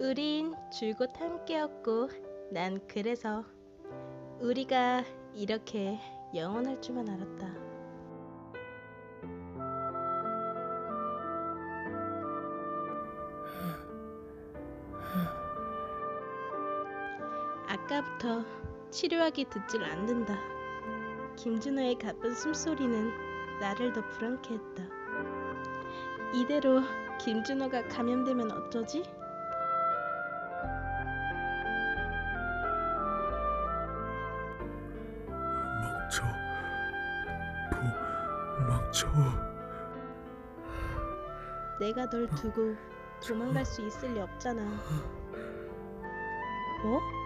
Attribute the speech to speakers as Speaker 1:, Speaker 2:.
Speaker 1: 우린 줄곧 함께였고 난 그래서 우리가 이렇게 영원할 줄만 알았다. 아까부터 치료하기 듣질 않는다. 김준호의 가쁜 숨소리는 나를 더 불안케 했다. 이대로 김준호가 감염되면 어쩌지?
Speaker 2: 도 망쳐
Speaker 1: 내가 널 두고 도망갈 수 있을 리 없잖아. 뭐?
Speaker 2: 아,